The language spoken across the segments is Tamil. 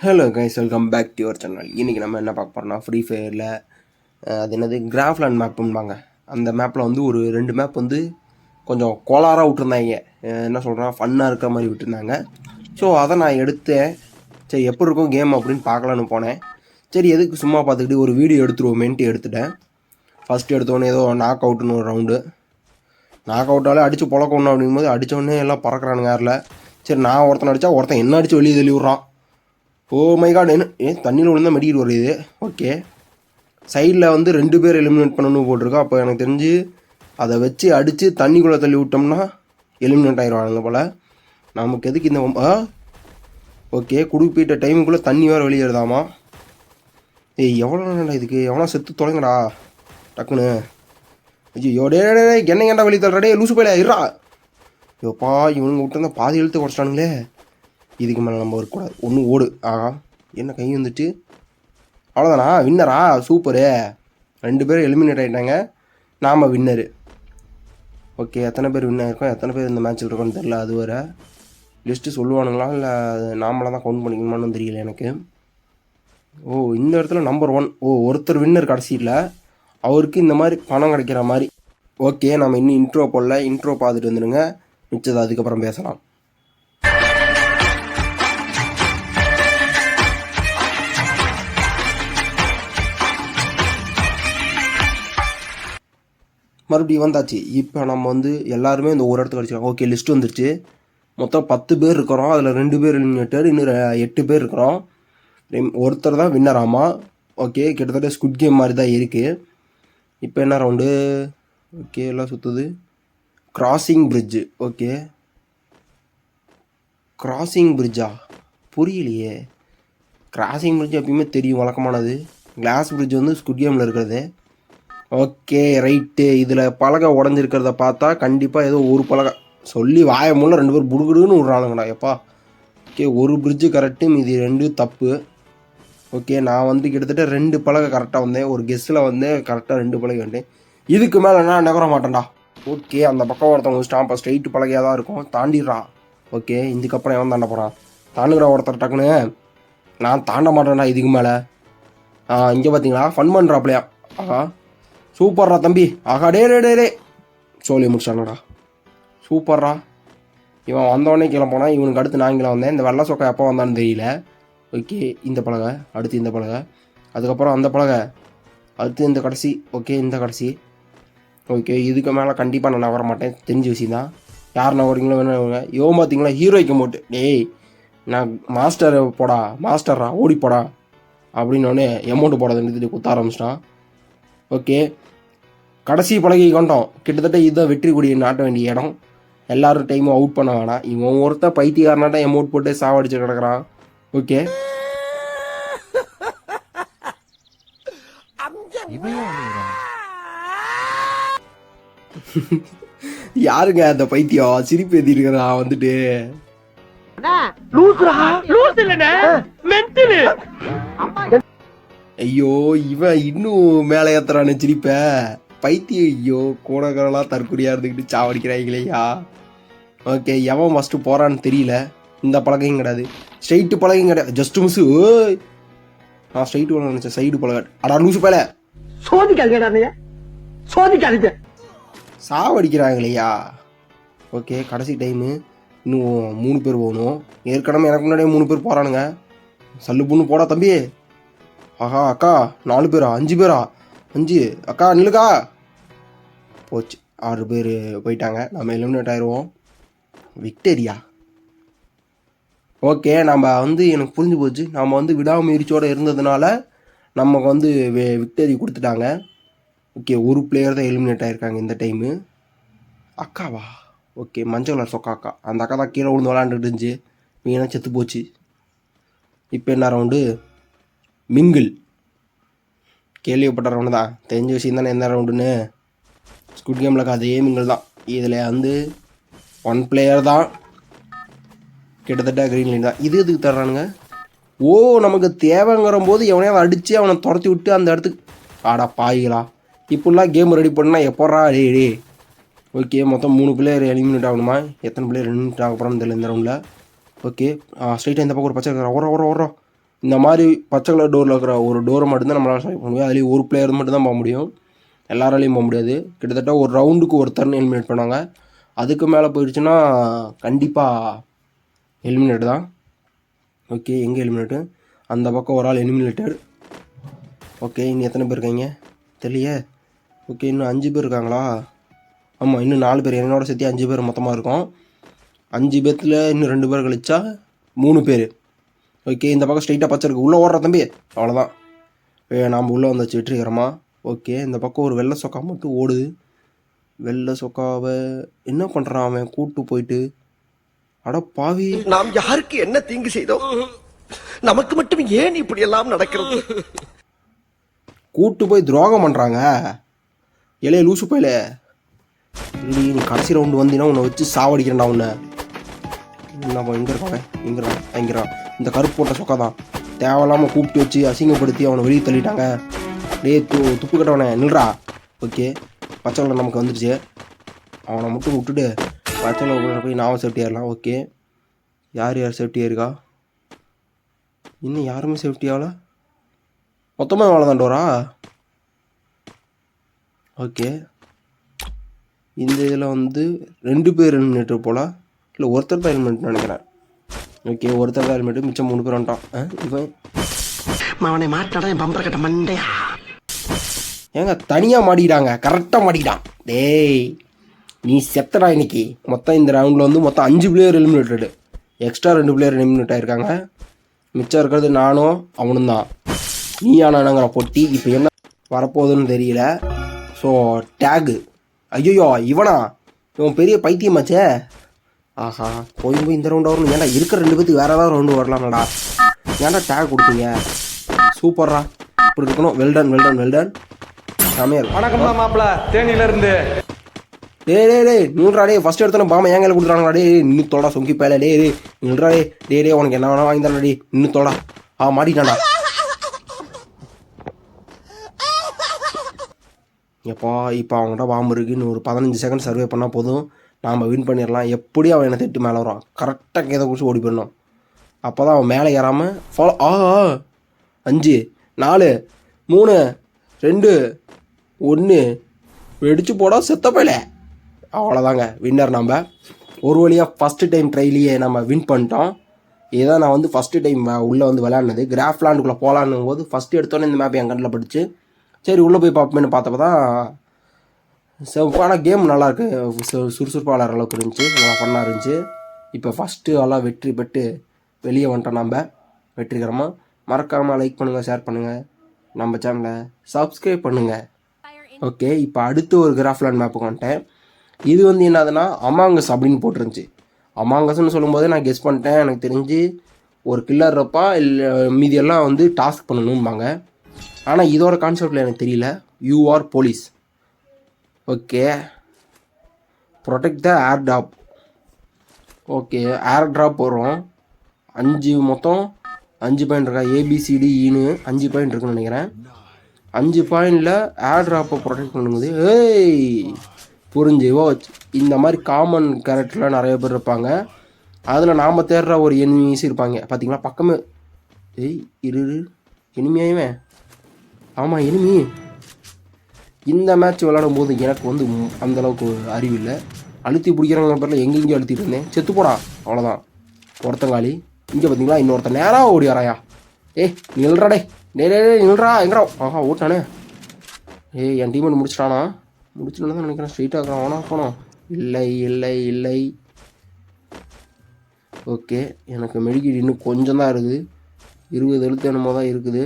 Hello guys welcome back to your channel இன்றைக்கி நம்ம என்ன பார்க்க போகிறோம்னா ஃப்ரீ ஃபயரில் அது என்னது கிராஃப்லாண்ட் மேப்பும்பாங்க அந்த மேப்பில் வந்து ஒரு ரெண்டு மேப் வந்து கொஞ்சம் கோளாராக விட்டுருந்தாங்க. என்ன சொல்கிறேன் ஃபன்னாக இருக்கிற மாதிரி விட்டுருந்தாங்க. ஸோ அதை நான் எடுத்தேன். சரி எப்படி இருக்கும் கேம் அப்படின்னு பார்க்கலான்னு போனேன். சரி எதுக்கு சும்மா பார்த்துக்கிட்டு ஒரு வீடியோ எடுத்துருவோமேன்ட்டு எடுத்துட்டேன். ஃபஸ்ட்டு எடுத்தோடனே ஏதோ நாக் அவுட்னு ஒரு ரவுண்டு நாக் அவுட்டாலே அடித்து பொழக்கணும் அப்படிங்கும்போது அடித்தோடனே எல்லாம் பறக்கிறானுங்க யாரில்? சரி நான் ஒருத்தன் அடித்தா ஒருத்தன் என்ன அடித்து வெளியே தள்ளி விட்றான் ஓ மை என்ன? ஏ தண்ணியில் விழுந்தா மெடிக்கல் வருது ஓகே சைடில் வந்து ரெண்டு பேர் எலிமினேட் பண்ணணும் போட்டிருக்கோம் அப்போ எனக்கு தெரிஞ்சு அதை வச்சு அடித்து தண்ணிக்குள்ளே தள்ளி விட்டோம்னா எலிமினேட் ஆயிடுவானுங்க போல். நமக்கு எதுக்கு இந்த ஆ? ஓகே குடுப்பிட்ட டைமுக்குள்ளே தண்ணி வேறு வெளியேறுதாமா? ஏய் எவ்வளோ இதுக்கு? எவ்வளோ செத்து தொலைங்கடா? டக்குன்னு. ஐயோ டே டே, என்ன ஏன்டா வெளியே தள்ளுறா? டே லூசு போயில இருடா. ஐயோப்பா இவனுங்க விட்டு பாதி எழுத்து குறைச்சிட்டானுங்களே. இதுக்கு மேலே நம்ம வரக்கூடாது ஒன்று ஓடு. ஆகா. என்ன கை வந்துட்டு. அவ்வளோதானா வின்னரா? சூப்பரு. ரெண்டு பேரும் எலிமினேட் ஆகிட்டாங்க நாம் வின்னரு ஓகே எத்தனை பேர் வின்னர் இருக்கோம்? எத்தனை பேர் இந்த மேட்ச்சில் இருக்கோம்னு தெரில அது வர லிஸ்ட்டு சொல்லுவானுங்களா? இல்லை நாமளாக தான் கவுண்ட் பண்ணிக்கணுமான்னு தெரியல எனக்கு. ஓ இந்த இடத்துல நம்பர் ஒன் ஓ ஒருத்தர் வின்னர் கடைசியில். அவருக்கு இந்த மாதிரி பணம் கிடைக்கிற மாதிரி. ஓகே நம்ம இன்னும் இன்ட்ரோ போடல. இன்ட்ரோ பார்த்துட்டு வந்துடுங்க. மிச்சதை அதுக்கப்புறம் பேசலாம். மறுபடியும் வந்தாச்சு. இப்போ நம்ம வந்து எல்லாருமே இந்த ஒரு இடத்துக்கு அடிச்சிடலாம் ஓகே லிஸ்ட் வந்துருச்சு. மொத்தம் பத்து பேர் இருக்கிறோம். அதில் ரெண்டு பேர் எலிமினேட்டர் இன்னும் எட்டு பேர் இருக்கிறோம். ஒருத்தர் தான் வின்னர் ஆமா? ஓகே கிட்டத்தட்ட ஸ்குட் கேம் மாதிரி தான் இருக்குது இப்போ என்ன ரவுண்டு ஓகே எல்லாம் சுற்றுது கிராசிங் பிரிட்ஜு ஓகே கிராசிங் பிரிட்ஜா புரியலையே. கிராசிங் பிரிட்ஜ் எப்பயுமே தெரியும் வழக்கமானது. கிளாஸ் பிரிட்ஜ் வந்து ஸ்குட் கேமில் இருக்கிறது. Okay right. இதில் பலகை உடஞ்சிருக்கிறத பார்த்தா கண்டிப்பாக ஏதோ ஒரு பலகை. சொல்லி வாய முடியல ரெண்டு பேர் புடுகுடுன்னு விட்றானுங்கடா எப்பா. ஓகே ஒரு பிரிட்ஜு கரெக்டு மீதி ரெண்டு தப்பு. ஓகே நான் வந்து கிட்டத்தட்ட ரெண்டு பலகை கரெக்டாக வந்தேன். ஒரு கெஸ்ஸில் வந்து கரெக்டாக ரெண்டு பலகை வந்தேன். இதுக்கு மேலே நான் நகர மாட்டேன்டா. ஓகே அந்த பக்கம் ஒருத்தவங்க ஸ்டாம்பா ஸ்ட்ரைட்டு பலகையாக தான் இருக்கும். தாண்டிடுறா. ஓகே இதுக்கப்புறம் எவன் தாண்ட போகிறான் தாண்டுகிற ஒருத்தர் டக்குன்னு. நான் தாண்ட மாட்டேன்டா இதுக்கு மேலே. இங்கே பார்த்தீங்களா ஃபன் பண்ணுறாப்லையா ஆஹா சூப்பர்ரா தம்பி. ஆஹா டே டே டே டே சோழி முடிச்சானடா. சூப்பர்ரா. இவன் வந்தவொடனே கிளம்போனா இவனுக்கு அடுத்து நான் கீழே வந்தேன். இந்த வெள்ளை சொக்கை எப்போ வந்தான்னு தெரியல. ஓகே இந்த பலகை அடுத்து இந்த பலகை. அதுக்கப்புறம் அந்த பலகை அடுத்து இந்த கடைசி. ஓகே இந்த கடைசி. ஓகே இதுக்கு மேலே கண்டிப்பாக நான் நகர மாட்டேன். தெரிஞ்ச விஷயம் தான். யார் நவரிங்களோ வேணும் யோ பார்த்தீங்களா ஹீரோய்க்கு மோட்டு டேய் நான் மாஸ்டர் போடா மாஸ்டர்ரா ஓடி போடா. அப்படின்னோடனே எமௌண்ட் போடாதுன்னு நிறுத்திட்டு குத்த ஆரம்பிச்சிட்டான். ஓகே கடைசி பலகை கொண்டோம். கிட்டத்தட்ட இதுதான் வெற்றி கொடியை நாட்ட வேண்டிய இடம். எல்லாரும் டைமும் அவுட் பண்ண வேணாம். இவன் ஒருத்தன் பைத்தியக்காரனாட்டம் எமௌண்ட் போட்டு சாவடிச்சு கிடக்குறான். ஓகே யாருங்க அந்த பைத்தியம் சிரிப்பு ஏத்திருக்கிறான் வந்துட்டு. ஐயோ இவன் இன்னும் மேலே ஏத்துறானு சிரிப்ப. பைத்தியம் ஐயோ கூடகரெல்லாம் தற்கொலையா இருந்துக்கிட்டு சாவடிக்கிறாங்களேயா ஓகே எவன் ஃபஸ்ட்டு போறான்னு தெரியல. இந்த பழகையும் கிடையாது. ஸ்ட்ரைட்டு பழகையும் கிடையாது. ஜஸ்ட் மிஸ் ஓய். நான் ஸ்ட்ரைட்டு பழக நினச்சேன். சைடு பழக அடா லூசு பேல சோதிக்காதீங்கடா நீங்க சோதிக்காதீங்க. சாவடிக்கிறாங்களேயா ஓகே கடைசி டைமு இன்னும் மூணு பேர் போகணும். ஏற்கனவே எனக்கு முன்னாடியே மூணு பேர் போகிறானுங்க சல்லு புண்ணு போடா தம்பி. ஆஹா அக்கா நாலு பேரா? அஞ்சு பேரா? அஞ்சு. அக்கா நில்லுக்கா. போச்சு. ஆறு பேர் போயிட்டாங்க. நம்ம எலிமினேட் ஆயிடுவோம் விக்டரியா. ஓகே நம்ம வந்து எனக்கு புரிஞ்சு போச்சு. நம்ம வந்து விடாமுயற்சியோடு இருந்ததுனால நமக்கு வந்து விக்டரி கொடுத்துட்டாங்க. ஓகே ஒரு பிளேயர் தான் எலிமினேட் ஆகிருக்காங்க இந்த டைமு அக்காவா? ஓகே மஞ்சள் கலர் சொக்கா அக்கா. அந்த அக்கா தான் கீழே விழுந்து விளாண்டுட்டு இருந்துச்சு. வீணாக செத்து போச்சு. இப்போ என்ன ரவுண்டு மிங்கிள். கேள்விப்பட்ட ரவுண்டு தான். தெரிஞ்ச விஷயம் தானே என்ன ரவுண்டுன்னு ஸ்குட் கேமில் அதே மிங்கிள் தான். இதில் வந்து ஒன் பிளேயர் தான் கிட்டத்தட்ட க்ரீன் லைன் தான். இது எதுக்கு தர்றானுங்க? ஓ நமக்கு தேவைங்கிற போது எவனையாவது அடித்து அவனை துரத்தி விட்டு அந்த இடத்துக்கு ஆடா பாயிக்கலாம் இப்படிலாம் கேம் ரெடி பண்ணால் எப்போறா? ரே டே ஓகே மொத்தம் மூணு பிளேயர் எலிமினேட் ஆகணுமா? எத்தனை பிளேயர் எலிமினேட் ஆக போகிறோம்னு தெரியல இந்த ரவுண்டில் ஓகே ஸ்ட்ரைட்டாக இந்த பக்கம் ஒரு பச்சை கலர் ஓரம் ஓரம் ஓரம் இந்த மாதிரி பச்சை கலர் டோரில் இருக்கிற ஒரு டோரை மட்டும்தான் நம்மளால் செலக்ட் பண்ண முடியும். அதுலேயும் ஒரு பிளேயர் மட்டும் தான் போக முடியும். எல்லாராலையும் போக முடியாது. கிட்டத்தட்ட ஒரு ரவுண்டுக்கு ஒருத்தர்னு எலிமினேட் பண்ணாங்க. அதுக்கு மேலே போயிடுச்சுன்னா கண்டிப்பாக எலிமினேட் தான். ஓகே எங்கே எலிமினேட்டு அந்த பக்கம் ஒரு ஆள் எலிமினேட்டட் ஓகே இன்னும் எத்தனை பேர் இருக்காங்க? தெரியலையே. ஓகே இன்னும் அஞ்சு பேர் இருக்காங்களா? ஆமாம் இன்னும் நாலு பேர். என்னோட சேர்த்து அஞ்சு பேர் மொத்தமாக இருக்கும். அஞ்சு பேர்த்தில் இன்னும் ரெண்டு பேர் கழிச்சா மூணு பேர். ஓகே இந்த பக்கம் ஸ்ட்ரைட்டாக பச்சை இருக்கு. உள்ளே ஓடுற தம்பி. அவ்வளோதான் ஏ, நாம் உள்ளே வந்தாச்சு வெற்றிகரமா. ஓகே இந்த பக்கம் ஒரு வெள்ளை சொக்கா மட்டும் ஓடுது. வெள்ளை சொக்காவை என்ன பண்ணுறான் அவன்? கூட்டு போயிட்டு. அட பாவி. நாம் யாருக்கு என்ன தீங்கு செய்தோம்? நமக்கு மட்டும் ஏன் இப்படி எல்லாம் நடக்கிறது? கூட்டு போய் துரோகம் பண்ணுறாங்க இலைய லூசு போயில. இல்லடி நீ கடைசி ரவுண்டு வந்தீங்கன்னா உன்னை வச்சு சாவடிக்கிறேன்டா உன்னை. என்னப்பா எங்கே இருக்காங்க எங்கிறான் எங்கிறான் இந்த கருப்பு போட்ட சொக்கா தான். தேவையில்லாமல் கூப்பிட்டு வச்சு அசிங்கப்படுத்தி அவனை வெளியே தள்ளிட்டாங்க. டே து துப்பு கட்டவனே நில்றா. ஓகே. பச்சை நமக்கு வந்துடுச்சு. அவனை மட்டும் விட்டுட்டு பச்சை போய் நாவ சேஃப்டி ஆயிடலாம் ஓகே. யார் யார் சேஃப்டி இருக்கா? இன்னும் யாருமே சேஃப்டியாகல மொத்தமாக எவ்வளோ தான் டோரா? ஓகே. இந்த இதில் வந்து ரெண்டு பேர் ஹெல்மெட் போல இல்லை ஒருத்தர் தான் எலிமினேட் நினைக்கிறேன். ஓகே ஒருத்தர் எலிமினேட் மிச்சம் மூணு பேர் வந்துட்டான். இவன் அவனை மாட்டாடா என் பம்பர கட்ட மண்டையா? ஏங்க தனியாக மாட்டிக்கிட்டாங்க கரெக்டாக மாட்டிக்கிட்டான். டேய் நீ செத்தடா இன்னைக்கு. மொத்தம் இந்த ரவுண்டில் வந்து மொத்தம் அஞ்சு பிளேயர் எலிமினேட்டடு எக்ஸ்ட்ரா ரெண்டு பிளேயர் எலிமினேட் ஆயிருக்காங்க. மிச்சம் இருக்கிறது நானும் அவனும் தான். நீ ஆனானுங்கிற பொட்டி இப்போ என்ன வரப்போகுதுன்னு தெரியல. ஸோ டேகு ஐயோ இவனா? இவன் பெரிய பைத்தியமாச்சே. ஆஹா போய் போய் இந்த ரவுண்ட் வரணும். ஏன்டா இருக்கிற ரெண்டு பேத்துக்கு வேற ஏதாவது ரவுண்டு வரலாம்டா ஏன்டா டேக் கொடுத்தீங்க? சூப்பர்ரா. இப்படி இருக்கணும். வெல்டன் வெல்டன் வெல்டன் சமையல் வணக்கம்டா மாப்பிள. தேனியில இருந்து. டேய் டேய் டேய் நில்றா டேய். ஃபர்ஸ்ட் எடுத்தோம் பாமா ஏன் கையில் கொடுத்துறாங்களா டேய். இன்னும் தொட சொங்கி பேல டேய் டேய். நில்றா டேய். டேய் டேய் உனக்கு என்ன வேணா வாங்கி டேய். இன்னும் தொட. ஆ மாட்டிட்டான்டா. எப்பா இப்போ அவங்ககிட்ட பாம்பு இருக்கு. இன்னும் ஒரு பதினஞ்சு செகண்ட் சர்வே பண்ணால் போதும். நாம் வின் பண்ணிடலாம் எப்படி அவன் என்னை திட்டு மேலே வரான் கரெக்டாக கீதை குடிச்சு ஓடி போயிடணும். அப்போ தான் அவன் மேலே ஏறாமல் ஃபாலோ ஆ ஆ. அஞ்சு நாலு மூணு ரெண்டு ஒன்று வெடிச்சு போட செத்த அவ்வளோதாங்க வின்னர் நம்ம. ஒரு வழியாக ஃபஸ்ட்டு டைம் ட்ரைலியே நம்ம வின் பண்ணிட்டோம். இதுதான் நான் வந்து ஃபஸ்ட்டு டைம் உள்ளே வந்து விளையாடினது. கிராஃப்லாண்டுக்குள்ளே போகலான்னும் போது ஃபஸ்ட்டு எடுத்தோன்னே இந்த மேப் என் கண்ணில் படிச்சு சரி உள்ளே போய் பார்ப்போம்னு பார்த்தப்ப தான் ஆனால் கேம் நல்லாயிருக்கு சுறுசுறுப்பாக விளாட்ற அளவுக்கு இருந்துச்சு. நல்லா ஃபன்னாக இருந்துச்சு. இப்போ ஃபஸ்ட்டு எல்லாம் வெற்றி பெற்று வெளியே வந்துட்டோம் நம்ம. வெற்றிகரமாக மறக்காமல் லைக் பண்ணுங்கள் ஷேர் பண்ணுங்கள் நம்ம சேனலை சப்ஸ்கிரைப் பண்ணுங்கள் ஓகே இப்போ அடுத்து ஒரு கிராஃப்லாண்ட் மேப்புக்கு வந்துட்டேன். இது வந்து என்னதுன்னா அமாங்கஸ் அப்படின்னு போட்டிருந்துச்சு. அமாங்கஸ்னு சொல்லும்போது நான் கெஸ் பண்ணிட்டேன். எனக்கு தெரிஞ்சு ஒரு கில்லர் இருப்பா இல்லை மீதியெல்லாம் வந்து டாஸ்க் பண்ணணும்பாங்க. ஆனால் இதோட கான்செப்டில் எனக்கு தெரியல. You are police okay protect the air drop okay air drop வரும். அஞ்சு மொத்தம் அஞ்சு பாயிண்ட் இருக்கா? ஏபிசிடி ஈனு e அஞ்சு பாயிண்ட் இருக்குன்னு நினைக்கிறேன். அஞ்சு பாயிண்டில் ஏர் ட்ராப்பை ப்ரொடெக்ட் பண்ணும்போது ஏய் புரிஞ்சு ஓ இந்த மாதிரி காமன் கேரக்டரில் நிறைய பேர் இருப்பாங்க. அதில் நாம் தேடுற ஒரு எனிமீஸ் இருப்பாங்க. பார்த்தீங்களா பக்கமே. ஏய் இரு இரு. எனிமையாயுமே ஆமாம் எனிமி இந்த மேட்ச் விளாடும் போது எனக்கு வந்து அந்தளவுக்கு அறிவில்லை அறிவு இல்லை. அழுத்தி பிடிக்கிறாங்க பேரில் எங்கெங்கேயும் அழுத்திட்டு இருந்தேன். செத்து போடா அவ்வளோதான் ஒருத்தங்காலி இங்கே பார்த்தீங்களா இன்னொருத்தன். நேராக ஓடி வராயா? ஏய் நில்றா டே டே டே நில்றா. எங்கடா? ஆஹா ஓட்டானே ஏய் என் டீமன் முடிச்சிட்டானா? முடிச்சுட்டு தான் நினைக்கிறேன். ஸ்ட்ரெயிட்டாக இருக்கிறான் அவனா போனோம் இல்லை இல்லை இல்லை. ஓகே. எனக்கு மெடிக்கல் இன்னும் கொஞ்சம் தான் இருக்குது. இருபது எழுத்து என்னமோ தான் இருக்குது.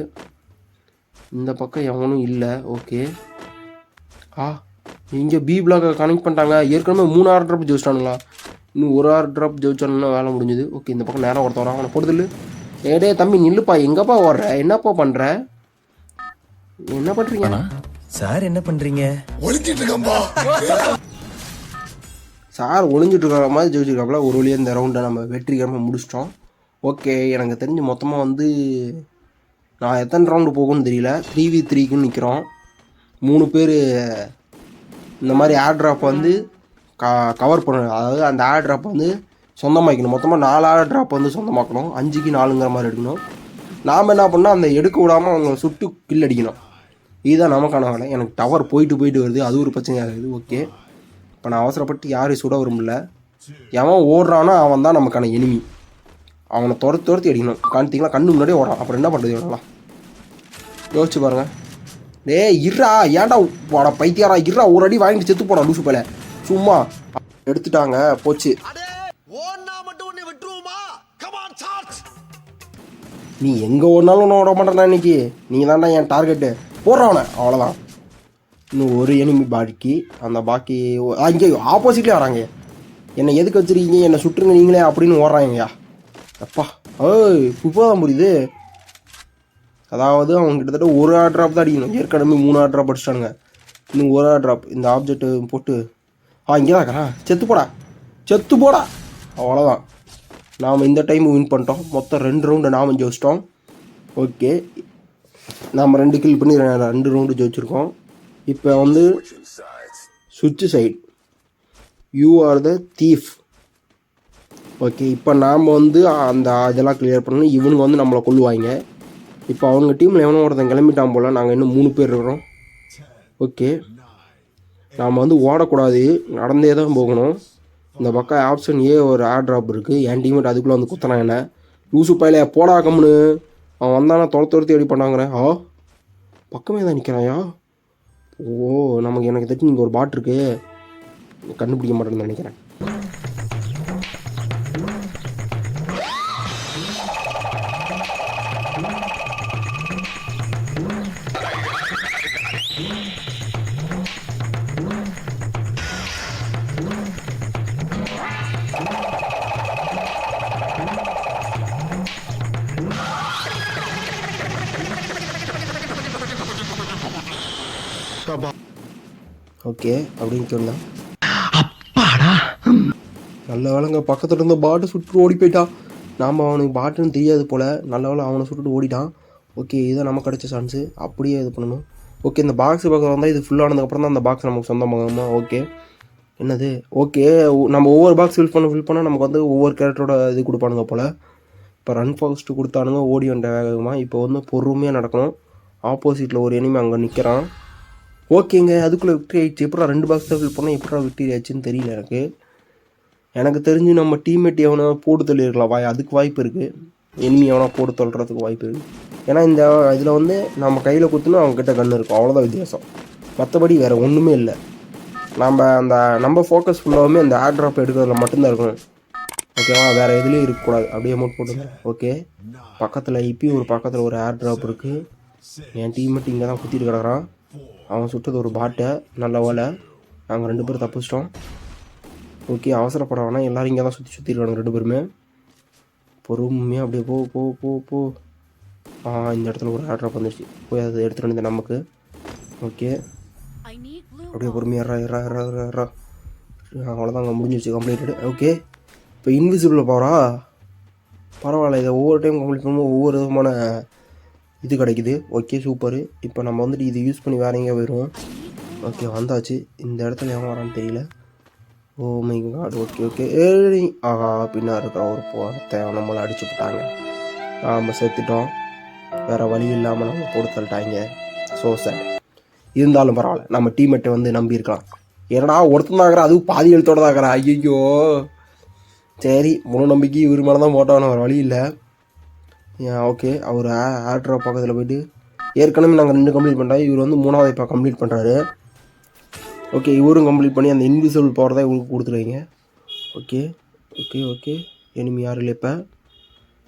இந்த பக்கம் எவனும் இல்லை. ஓகே. ஆ இங்கே பி பிளாக்கை கனெக்ட் பண்ணிட்டாங்க. ஏற்கனவே மூணு ஆறு ட்ராப் ஜெயிச்சிட்டானுங்களா? இன்னும் ஒரு ஆறு ட்ராப் ஜெயிச்சானுன்னா வேலை முடிஞ்சுது. ஓகே இந்த பக்கம் நேரம் ஒருத்தவரான் அவனை போடுதில்ல. ஏடே தம்பி நில்லுப்பா. எங்கப்பா ஓடுற? என்னப்பா பண்ணுற என்ன பண்ணுறீங்க சார் என்ன பண்றீங்க? சார் ஒளிஞ்சிட்டு இருக்கிற மாதிரி ஜெயிச்சிருக்காப்புல ஒரு வழியாக இந்த ரவுண்டை நம்ம வெற்றிகரமாக முடிச்சிட்டோம். ஓகே எனக்கு தெரிஞ்சு மொத்தமாக வந்து நான் எத்தனை ரவுண்டு போகும்னு தெரியல. த்ரீ வி த்ரீக்குன்னு நிற்கிறோம் மூணு பேர் இந்த மாதிரி ஏர் ட்ராப் வந்து க கவர் பண்ணணும். அதாவது அந்த ஏர் ட்ராப் வந்து சொந்தமாக்கணும் மொத்தமாக நாலாவது ட்ராப் வந்து சொந்தமாக்கணும். அஞ்சுக்கு நாலுங்கிற மாதிரி எடுக்கணும். நாம் என்ன பண்ணால் அந்த எடுக்க விடாமல் அவங்க சுட்டு கில் அடிக்கணும். இதுதான் நமக்கான வேலை. எனக்கு டவர் போயிட்டு போயிட்டு வருது. அது ஒரு பிரச்சனையாக இருக்குது. ஓகே. இப்போ நான் அவசரப்பட்டு யாரையும் சுட விரும்பல. எவன் ஓடுறானோ அவன் தான் நமக்கான எனிமி அவனை துரத்து துரத்தி அடிக்கணும். காணித்தீங்களா கண்ணு முன்னாடியே ஓடுறான். அப்புறம் என்ன பண்ணுறது இவனெல்லாம்? யோசிச்சு பாருங்கள் டேய் இருடா ஏன்டா வாடா பைத்தியாரா இருடா ஒரு அடி வாங்கிட்டு செத்து போடா லூசு போல சும்மா. எடுத்துட்டாங்க போச்சு. நீ எங்கே ஓடினாலும் நான் விட மாட்டேன்டா இன்னைக்கு. நீ தான்டா என் டார்கெட்டு போடுறவன அவ்வளோதான் இன்னும் ஒரு எனிமி பாக்கி அந்த பாக்கி அங்கே ஆப்போசிட்லேயே வராங்க. என்னை எதுக்கு வச்சிருக்கீங்க? என்னை சுட்டுருங்க நீங்களே அப்படின்னு ஓடுறாங்கய்யா. அப்பா ஏய் இப்போ தான் புரியுது. அதாவது அவங்க கிட்டத்தட்ட ஒரு ஆட் ட்ராப் தான் அடிக்கணும். ஏற்கனவே மூணு ஆட் ட்ராப் அடிச்சிட்டானுங்க. இன்னும் ஒரு ஆட் ட்ராப் இந்த ஆப்ஜெக்ட் போட்டு. ஆ இங்கே தான் இருக்கா செத்து போடா. செத்து போடா. அவ்வளோதான் நாம் இந்த டைம் வின் பண்ணிட்டோம். மொத்தம் ரெண்டு ரவுண்டு நாம் ஜெயிச்சிட்டோம். ஓகே நாம் ரெண்டு கில் பண்ணி ரெண்டு ரவுண்டு ஜெயிச்சிருக்கோம். இப்போ வந்து சுவிட்ச் side you are the thief okay இப்போ நாம் வந்து அந்த இதெல்லாம் கிளியர் பண்ணணும். இவனுங்க வந்து நம்மளை கொள்ளுவாங்க இப்போ அவங்க டீமில் எவனோ ஒருத்தன் கிளம்பிட்டான் போல் நாங்கள் இன்னும் மூணு பேர் இருக்கிறோம். ஓகே நாம் வந்து ஓடக்கூடாது. நடந்தே தான் போகணும். இந்த பக்கம் ஆப்ஷன் ஏ ஒரு ஏர் ட்ராப் இருக்குது என் டீமேட் அதுக்குள்ளே வந்து குத்தனா என்ன? லூசு பையில போடா கம்முன்னு அவன் வந்தானா தொலை துரத்தி அடி பண்ணாங்கிறேன் ஆ? பக்கமே தான் நிற்கிறாயா ஓ நமக்கு எனக்கு தெரிஞ்சு இங்கே ஒரு பாட் இருக்கு. கண்டுபிடிக்க மாட்டேன்னு நினைக்கிறேன். ஓகே அப்படின்னு சொன்னான் நல்ல வேலைங்க பக்கத்துல இருந்த பாட்டு சுட்டு ஓடி போயிட்டான் நாம் அவனுக்கு பாட்டுன்னு தெரியாது போல். நல்ல வேலை அவனை சுட்டுட்டு ஓடிட்டான். ஓகே இதான் நமக்கு கிடைச்ச சான்ஸு அப்படியே இது பண்ணணும். ஓகே இந்த பாக்ஸ் பக்கம் வந்தால் இது ஃபுல்லானதுக்கப்புறம் தான் அந்த பாக்ஸ் நமக்கு சொந்தமாகுமா? ஓகே. என்னது? ஓகே நம்ம ஒவ்வொரு பாக்ஸ் ஃபில் பண்ண ஃபில் பண்ணால் நமக்கு வந்து ஒவ்வொரு கேரக்டரோட இது கொடுப்பானுங்க போல். இப்போ ரன் ஃபாஸ்ட்டு கொடுத்தானுங்க ஓடி வந்த வேகமாக இப்போ வந்து பொறுமையாக நடக்கணும். ஆப்போசிட்டில் ஒரு எனிமே அங்கே நிற்கிறான் ஓகேங்க அதுக்குள்ளே விக்டரி ஆயிடுச்சு. எப்படா ரெண்டு பாக்ஸ் தான் ஃபில் பண்ணால் எப்படா விக்டரி ஆச்சுன்னு தெரியல எனக்கு. எனக்கு தெரிஞ்சு நம்ம டீம்மேட் எவனா போட்டு தள்ளியிருக்கலாம் வாய் அதுக்கு வாய்ப்பு இருக்குது எனிமி எவனா போட்டு தள்ளுறதுக்கு வாய்ப்பு இருக்குது ஏன்னா இந்த இதில் வந்து நம்ம கையில் குத்துனா அவங்க கிட்ட கன்று இருக்கும். அவ்வளோதான் வித்தியாசம். மற்றபடி வேறு ஒன்றுமே இல்லை. நம்ம அந்த நம்ம ஃபோக்கஸ் ஃபுல்லாகவுமே அந்த ஏர் ட்ராப் எடுக்கிறதுல மட்டும்தான் இருக்கணும். ஓகேவா வேறு எதுலேயும் இருக்கக்கூடாது. அப்படியே அமௌண்ட் போட்டுங்க ஓகே பக்கத்தில் இப்பயும் ஒரு பக்கத்தில் ஒரு ஏர் ட்ராப் இருக்குது என் டீம்மேட் இங்கே தான் குத்திட்டு கிடக்குறான். அவன் சுட்டது ஒரு பாட்டை நல்ல ஓலை. நாங்கள் ரெண்டு பேரும் தப்பிச்சிட்டோம். ஓகே அவசரப்பட வேணாம் எல்லோரும் இங்கே தான் சுற்றி சுற்றி இருக்காங்க ரெண்டு பேருமே. பொறுமையாக அப்படியே போ போ போ போ. ஆ இந்த இடத்துல ஒரு ஆர்டர் வந்துடுச்சு போய் அதை எடுத்துகிட்டு வந்து நமக்கு. ஓகே. அப்படியே பொறுமையாக இறா இறா இறா இறா அவ்வளோதாங்க முடிஞ்சிருச்சு கம்ப்ளீட்டடு ஓகே. இப்போ இன்விசிபிளில் போகிறா பரவாயில்ல இதை ஒவ்வொரு டைம் கம்ப்ளீட் பண்ணும்போது ஒவ்வொரு விதமான இது கிடைக்குது. ஓகே சூப்பரு இப்போ நம்ம வந்துட்டு இது யூஸ் பண்ணி வேற எங்கேயா போயிடுவோம் ஓகே வந்தாச்சு. இந்த இடத்துல எவன் வரான்னு தெரியல. Oh my god okay okay ஏய் ஆஹா பின்னா இருக்கிற ஒரு போகிறத நம்மளை அடிச்சு விட்டாங்க. நாம் செத்துட்டோம். வேறு வழி இல்லாமல் நம்ம போட்டு ஸோ சார் இருந்தாலும் பரவாயில்ல. நம்ம டீம்மேட்டை வந்து நம்பியிருக்கலாம் என்னடா ஒருத்தன் தாக்குறா அதுவும் பாதி எழுத்தோட தாக்குறா ஐயோ சரி முழு நம்பிக்கை இவர் மேலே தான் போட்டோம் வேறு வழி இல்லை. ஓகே அவர் ஆட்ரா பக்கத்தில் போயிட்டு ஏற்கனவே நாங்கள் ரெண்டு கம்ப்ளீட் பண்ணுறோம் இவர் வந்து மூணாவது இப்போ கம்ப்ளீட் பண்ணுறாரு ஓகே இவரும் கம்ப்ளீட் பண்ணி அந்த இன்விசிபிள் பவர் தான் இவங்களுக்கு கொடுத்துருவீங்க ஓகே ஓகே ஓகே எனிமி யாரும் இல்லை இப்போ.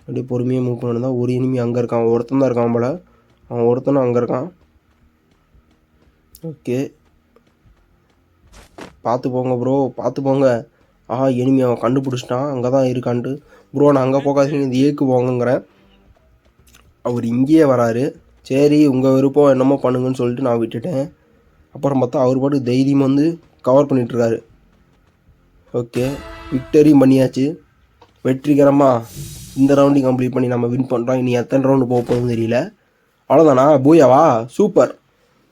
அப்படியே பொறுமையாக மூவ் பண்ணணும் தான். ஒரு எனிமி அங்கே இருக்கான். ஒருத்தன் தான் இருக்கான் போல். அவன் ஒருத்தனும் அங்கே இருக்கான். ஓகே பார்த்து போங்க ப்ரோ பார்த்து போங்க. ஆ எனிமி அவன் கண்டுபிடிச்சிட்டான். அங்கே தான் இருக்கான்ட்டு. ப்ரோ நான் அங்கே போகாதீங்க. இந்த ஏக்கு போங்கங்கிறேன் அவர் இங்கேயே வராரு. சரி உங்கள் விருப்பம் என்னமோ பண்ணுங்கன்னு சொல்லிட்டு நான் விட்டுட்டேன். அப்புறம் பார்த்தா அவர் பாட்டு தைரியம் வந்து கவர் பண்ணிகிட்ருக்காரு ஓகே விக்டரியும் பண்ணியாச்சு. வெற்றிகரமாக இந்த ரவுண்டையும் கம்ப்ளீட் பண்ணி நம்ம வின் பண்ணுறோம் இனி எத்தனை ரவுண்டு போக போகணும்னு தெரியல. அவ்வளோதானா பூயாவா? சூப்பர்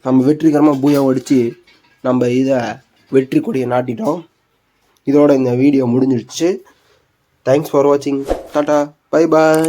நம்ம வெற்றிகரமாக பூயாவை அடித்து நம்ம இதை வெற்றி கொடியை நாட்டிட்டோம். இதோட இந்த வீடியோ முடிஞ்சிடுச்சு தேங்க்ஸ் ஃபார் வாட்சிங் டாட்டா பை பாய்